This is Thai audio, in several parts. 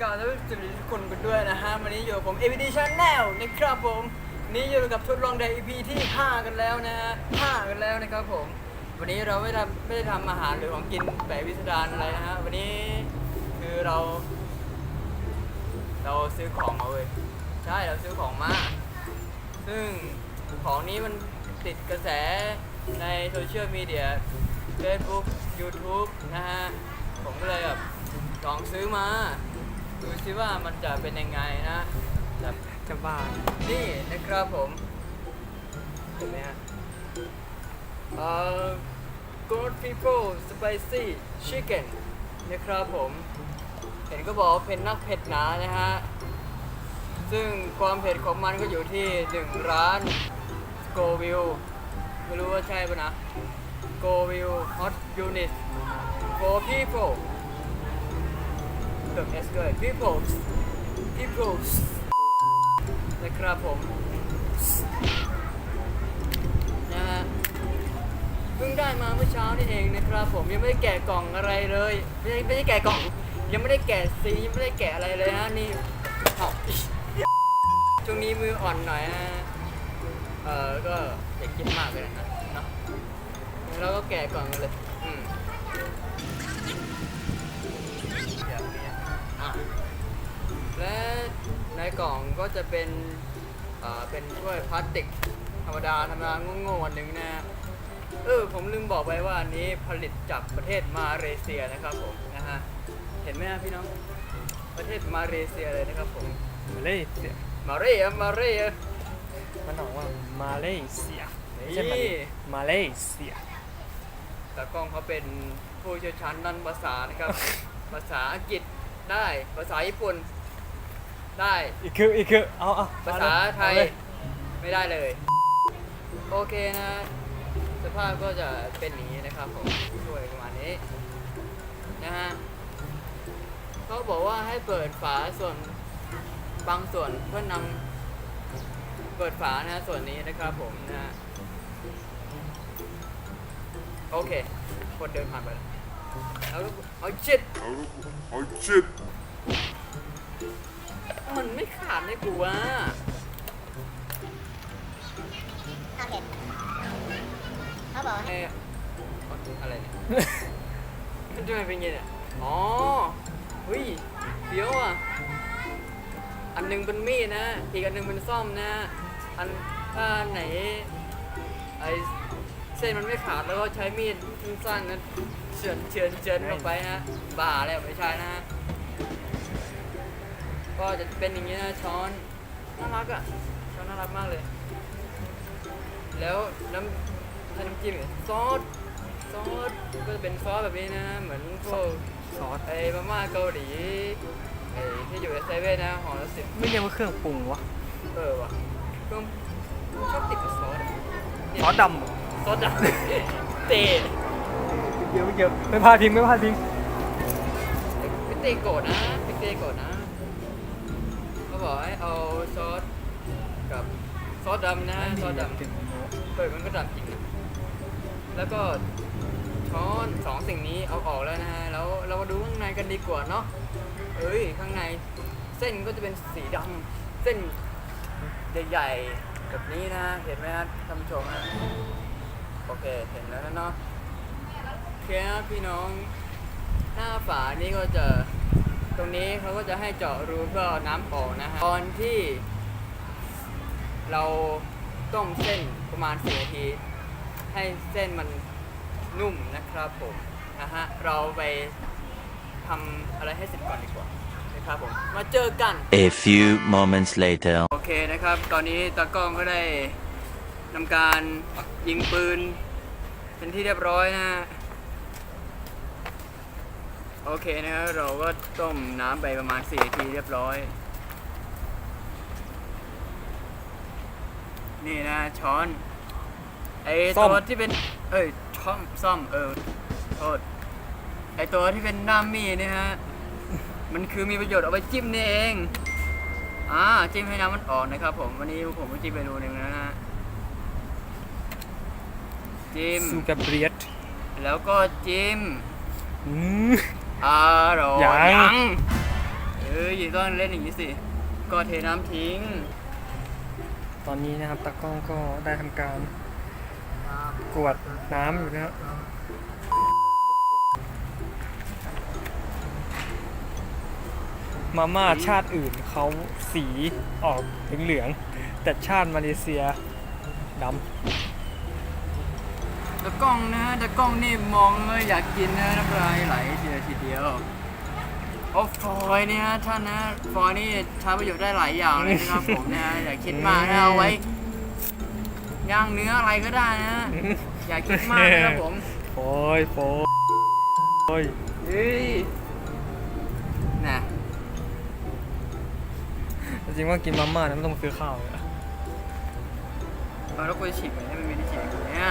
กล่าวแล้วสวัสดีทุกคนกันด้วยนะฮะวันนี้อยู่กับผม AVD Channel นะครับผมนี่อยู่กับทดลองได EP ที่ 5 กันแล้วนะฮะ5กันแล้วนะครับผม วันนี้เราไม่ทำไม่ได้ทำอาหารหรือของกินแบบวิสดารอะไรนะฮะวันนี้คือเรา เราซื้อของมาเว้ยใช่เราซื้อของมา ซึ่งของนี้มันติดกระแสในโซเชียลมีเดีย Facebook YouTube นะฮะผมก็เลยแบบลองซื้อมา ซิว่ามันจะเป็นยังไงนะแบบจะบ้านี่นะครับผมเห็นไหมฮะเอ่อ Good People Spicy Chicken นะครับผม เห็นก็บอกเป็นนักเผ็ดหนานะฮะ ซึ่งความเผ็ดของมันก็อยู่ที่1ร้านสโกวิลไม่รู้ว่าใช่ปะนะสโกวิล Hot Unit for people ม S ด้วย people people นะครับผมนะฮะเพิ่งได้มาเมื่อเช้านี่เองนะครับผมยังไม่ได้แกะกล่องอะไรเลยไม่ได้ไม่ได้แกะกล่อง ยังไม่ได้แกะซียังไม่ได้แกะอะไรเลยฮะนี่เอาช่วงนี้มืออ่อนหน่อยนะเออก็อย่าคิดมากเลยนะเนาะงั้นเราก็แกะกล่องกันเลย และในกล่องก็จะเป็นเอ่อเป็นถ้วยพลาสติกธรรมดาธรรมดาโง่ๆอันหนึ่งนะเออผมลืมบอกไปว่าอันนี้ผลิตจากประเทศมาเลเซียนะครับผมนะฮะเห็นไหมฮะพี่น้องประเทศมาเลเซียเลยนะครับผมมาเลเซียมาเลเซียมาเลเซียมันบอกว่ามาเลเซียไม่นี่ใช่มาเลมาเลเซียตากล้องเขาเป็นผู้เชี่ยวชาญด้านภาษานะครับ ภาษาอังกฤษได้ภาษาญี่ปุ่น ได้ อีกคืออีกคือเอาเอาภาษาไทยเอเลยไม่ได้เลย โอเคนะ สภาพก็จะเป็นอย่างนี้นะครับผมช่วยประมาณนี้ นะฮะเขาบอกว่าให้เปิดฝาส่วนบางส่วนเพื่อนำเปิดฝานะฮะส่วนนี้นะครับผมนะฮะโอเค คนเดินผ่านไปแล้วเอาเอาชิด Oh shit! มันไม่ขาดเลยกูว่าโอเคเขาบอกให้เอ้ยอะไรเนี่ย มันจะเป็นไงเนี่ยอ๋อเฮ้ยเดี๋ยวอะ อันหนึงเป็นมีดนะ อีกอันหนึงเป็นซ่อมนะ อันถ้าไหนไอเส้นมันไม่ขาดแล้วก็ใช้มีดสั้นๆนะเฉือนเฉือนเฉือนลงไปฮะบ่าแล้วไม่ใช่นะฮะ ก็จะเป็นอย่างนี้นะช้อนน่ารักอะช้อนน่ารักมากเลย แล้วน้ำน้ำจิ้มเนี่ยซอสซอสก็จะเป็นซอสแบบนี้นะ เหมือนพวกซอสไอ้มาม่าเกาหลีไอ้ที่อยู่ในเซเว่นนะห่อละสิบไม่เรียกว่าเครื่องปรุงวะเออว่ะก็ชอบติดกับซอสอะเนี่ยซอสดซอสดำเตะำเกี่ยวไม่เกี่ยวไม่พลาดพิงไม่พลาดพิงพี่เตะโกรธนะพี่เตะโกรธนะเขาบ อให้เอาซอสกับซอสดำนะซอสดำเปิดมันก็ดำจริงนะแล้วก็ช้อนสองสิ่งนี้เอาออกแล้วนะฮะแล้วเรามาดูข้างในกันดีกว่าเนาะเอ้ยข้างในเส้นก็จะเป็นสีดำเส้นใหญ่ๆแบบนี้นะเห็นไหมครับท่านผู้ชมฮะโอเคเห็นแล้วนะเนาะโอเคนะพี่น้องหน้าฝานี้ก็จะ ตรงนี้เขาก็จะให้เจาะรูเพื่อเอาน้ำออกนะฮะตอนที่เราต้มเส้นประมาณ4นาที ให้เส้นมันนุ่มนะครับผมนะฮะเราไปทำอะไรให้เสร็จก่อนดีกว่านะครับผมมาเจอกัน A few moments later. โอเคนะครับ ตอนนี้ตากล้องก็ได้ทำการยิงปืน เป็นที่เรียบร้อยนะฮะ โอเคนะครับเราก็ต้มน้ำไปประมาณ4นาทีเรียบร้อย นี่นะช้อน ไอตัวที่เป็น เอ้ยช่อมซ่อมเออโทษไอตัวที่เป็นด้ามมีดเนี่ยฮะ มันคือมีประโยชน์เอาไปจิ้มนี่เองอ่าจิ้มให้น้ำมันออกนะครับผมวันนี้ผมก็จิ้มไปรูหนึ่งแล้วนะฮะจิ้ม ซูกาเบรียตแล้วก็จิ้ม อืม อร่อยยังเอ้ยหญิงต้องเล่นอย่างนี้สิ ก็เทน้ำทิ้ง ตอนนี้นะครับตากล้องก็ได้ทำการกวดน้ำอยู่นะครับมาม่าชาติอื่นเขาสีออกเหลืองๆแต่ชาติมาเลเซียด ตะกล้องนะตะกล้องนี่มองเลยอยากกินนะน้ำลายไหลเสียทีเดียวโอ้ฟอยเนี่ยท่านนะฟอยนี่ใช้ประโยชน์ได้หลายอย่างเลยนะครับผมนะอย่าคิดมากนะเอาไว้ย่างเนื้ออะไรก็ได้นะำอย่าคิดมากนะครับผมโอ้ยโอ้ยเฮ้ยน่ะจริงๆว่ากินมาม่าเนี่ยไม่ต้องซื้อข้าวเลยอะเราต้องควรฉีกไหมให้มันมีที่ฉีกเนี่ย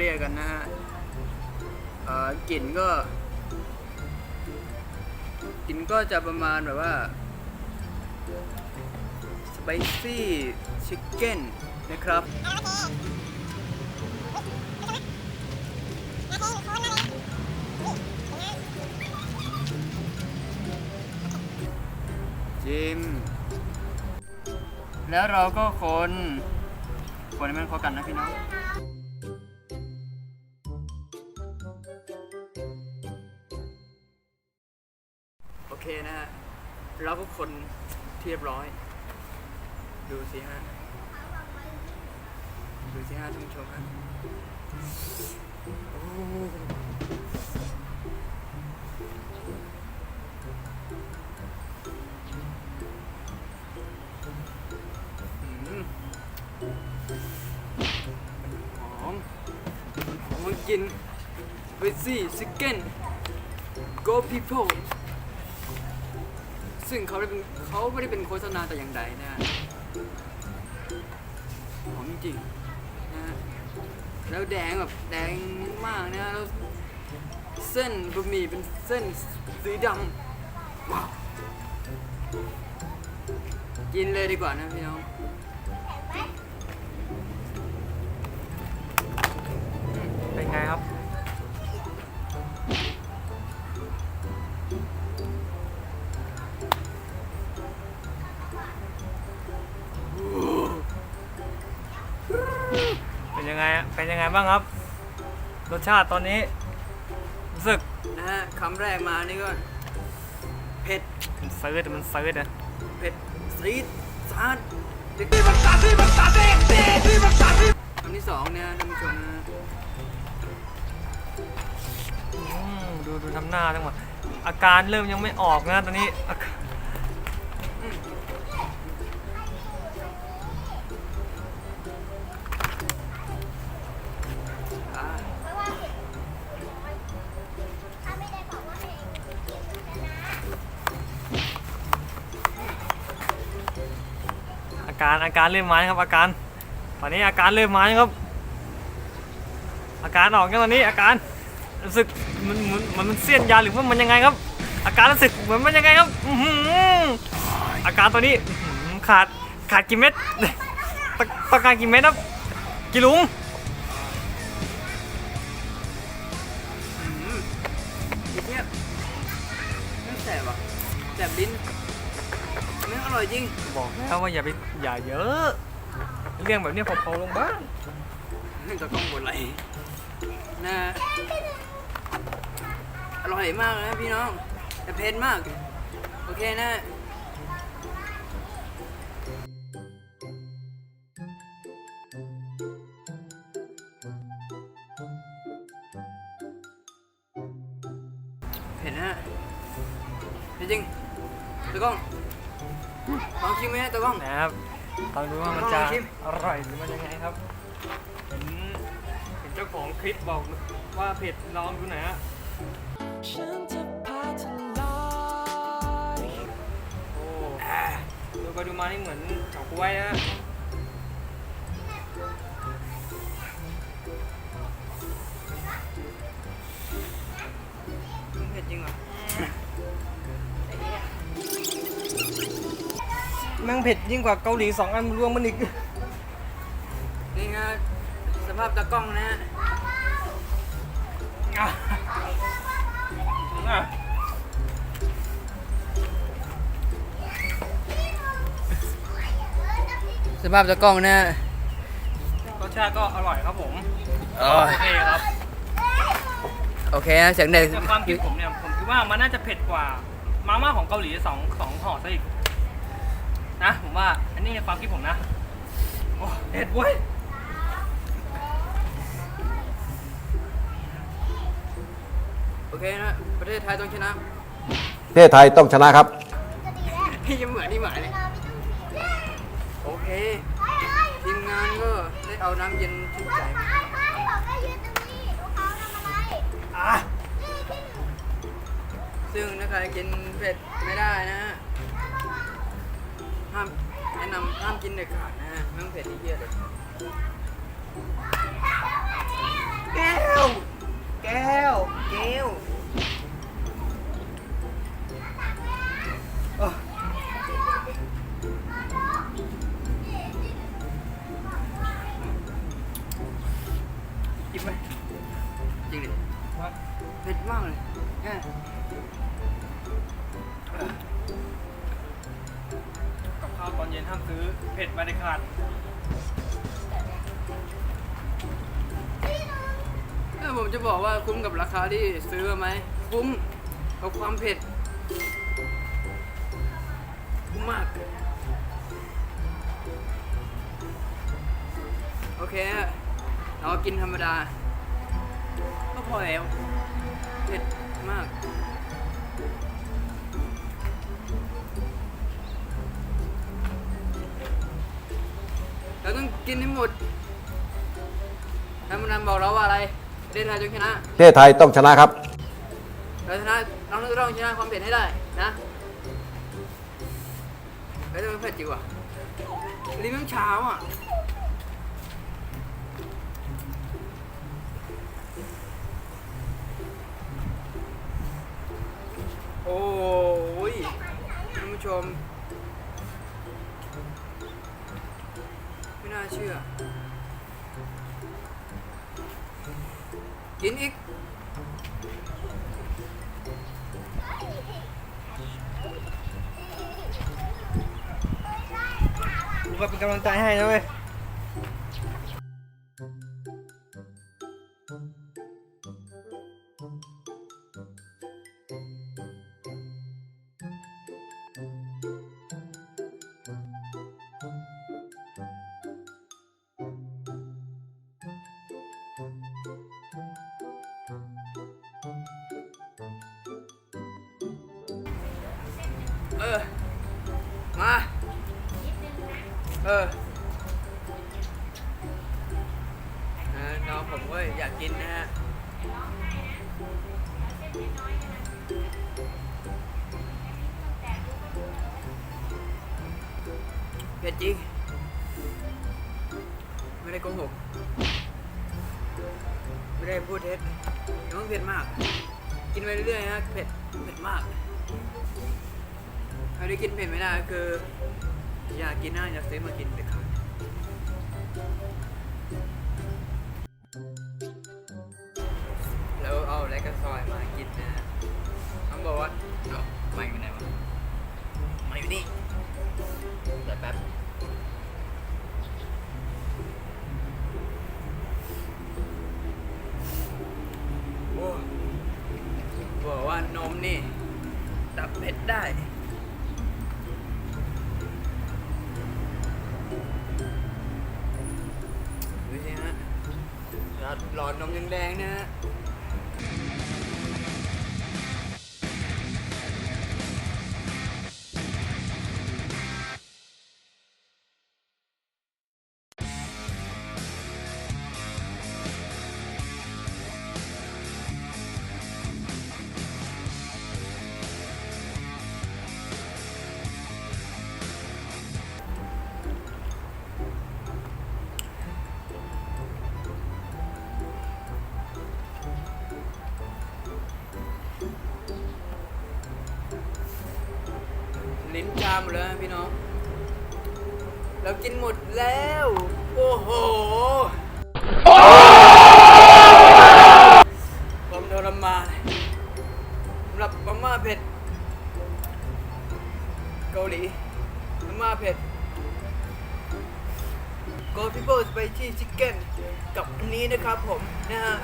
เรียกกันนะฮะกลิ่นก็กลิ่นก็จะประมาณแบบว่าสไปซี่ชิคเก้นนะครับจิมแล้วเราก็คน คนให้มันเข้ากันนะพี่น้อง นะฮะเราก็คนเรียบร้อย ดูสิฮะ ดูสิฮะท่านผู้ชมฮะโอ้อืมหอมหอมมันกินเวซี่ซิกเก้น go people ซึ่งเขาได้เป็นเขาไม่ได้เป็นโฆษณาแต่อย่างใดนะฮะหอมจริงๆนะฮะแล้วแดงแบบแดงมากนะแล้วเส้นบะหมี่เป็นเส้นสีดำว้าวกินเลยดีกว่านะพี่น้องเป็นไงครับะเป็นยังไงบ้างครับ รสชาติตอนนี้รู้สึกนะฮะคำแรกมานี่ก็เผ็ดมันเซิร์ดมันเซิร์ดอะเผ็ดซีดซาดที่มันตัดที่มันตัดที่มันตัดคำที่สองเนี่ยท่านผู้ชมนะอืมดูดูทำหน้าทั้งหมดอาการเริ่มยังไม่ออกนะตอนนี้ การอาการเริ่มมาแล้วครับอาการตอนนี้อาการเริ่มมาแล้วครับ อาการออกยังตอนนี้อาการรู้สึกมันเหมือนมันมันเสี้ยนยาหรือว่ามันยังไงครับ อาการรู้สึกเหมือนมันยังไงครับอาการตอนนี้ขาดขาดกี่เม็ดต้องการกี่เม็ดครับกี่ลุง จริง บอกแล้วว่าอย่าไปอย่าเยอะ เรื่องแบบนี้พอๆลงบ้างจะต้องบนอะไรนะอร่อยมากนะพี่น้องแต่เผ็ดมาก โอเคนะเผ็ดนะฮะเผ็ดจริงตะกล้อง ลองชิมไหมฮะตะกล้อง นะครับลองดูว่ามันจะลองชิม อร่อยหรือมันยังไงครับ เห็นเห็นเจ้าของคลิปบอกว่าเผ็ดลองดูหน่อยฮะฉันจะพาเธอลอยโอ้ดูไปดูมานี่เหมือนเฉาก๊วยนะ ม่งเผ็ดยิ่งกว่าเกาหลีสองอันรวมมันอีก นี่ฮะสภาพตากล้องนะฮะอะอะสภาพตากล้องนะฮะรสชาติก็อร่อยครับผมโอ้โอยเคครับโอเคฮะเสียงเด็กแต่ความคิดผมเนี่ยผมคิดว่ามันน่าจะเผ็ดกว่ามาม่าของเกาหลีสองสองห่อซะอีก นะผมว่า อันนี้ในความคิดผมนะ โอ้เผ็ดเว้ยโอเคนะ ประเทศไทยต้องชนะประเทศไทยต้องชนะครับ พี่ยังเหมือนที่หมายเลย โอเค ทีมงานก็ได้เอาน้ำเย็นชื่นใจมาอะซึ่งถ้าใครกินเผ็ดไม่ได้นะฮะ ห้ามแนะนำห้ามกินเด็ดขาดนะฮะไม่ต้องเผ็ดที่เหี้ยเลยแก้ว แก้ว แก้วกินไหมจริงดิว่าเผ็ดมากเลยแค่ กับข้าวตอนเย็นห้ามซื้อ เผ็ดมาเด็ดขาดถ้าผมจะบอกว่าคุ้มกับราคาที่ซื้อไหม คุ้มกับความเผ็ด คุ้มมาก โอเค เรากินธรรมดา ก็พอแล้ว เผ็ดมาก กินให้หมดท่านผู้นำบอกเราว่าอะไรประเทศไทยจงชนะประเทศไทยต้องชนะครับ เราชนะเราต้องชนะความเผ็ดให้ได้นะเฮ้ยทำไมเผ็ดจริงวะลิ้นมันเช้าอะโอ้ยท่านผู้ชม น่าเชื่อ กินอีกผมก็เป็นกำลังใจให้นะเว้ย เออ มา เออเอน้องผมก็อยากกินนะฮะเผ็ดจริง ไม่ได้โกหก ไม่ได้พูดเท็จแต่มันเผ็ดมาก กินไปเรื่อยๆฮะเผ็ดเผ็ดมาก ใครได้กินเผ็ดไม่ได้คือ อยากกินน่าจะซื้อมากินเด็ดขาดแล้วเอาแลกรกันซอยมากินนะต้องบอกว่าเอาไม่ไปไหนวะไม่อยู่นี่ นมยังแดงๆนะฮะาหมดเลยนะพี่น้อง เรากินหมดแล้ว โอ้โหความทรมานสำหรับมาม่าเผ็ด เกาหลีมาม่าเผ็ด Go People Spicy Chicken กับอันนี้นะครับผมนะฮะ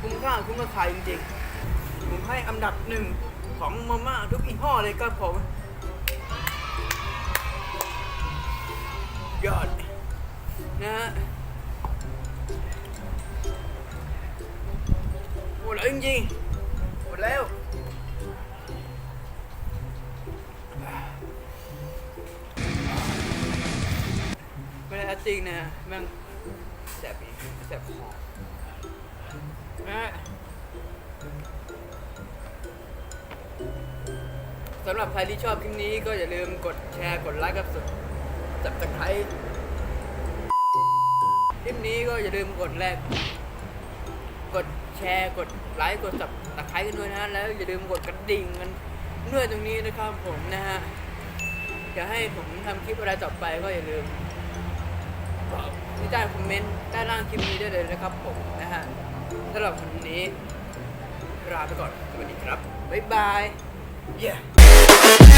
คุ้มค่าคุ้มราคาจริงๆ ผมให้อันดับหนึ่งของมาม่าทุกยี่ห้อเลยครับผม ยอดนะฮะหมดแล้วจริงๆหมดแล้วไม่ได้จริงนะม่งแสบอีกแสบคอนะฮะสำหรับใครที่ชอบคลิปนี้ก็อย่าลืมกดแชร์กดไลค์กับสุด จับตะไคร้คลิปนี้ก็อย่าลืมกดแรกกดแชร์กดไลค์กดจับตะไคร้กันด้วยนะแล้วอย่าลืมกดกระดิ่งกันด้วยตรงนี้นะครับผมนะฮะจะให้ผมทำคลิปอะไรต่อไปก็อย่าลืมบอกที่ใต้คอมเมนต์ใต้ล่างคลิปนี้ได้เลยนะครับผมนะฮะสำหรับวันนี้ลาไปก่อนสวัสดีครับบ๊ายบายเย้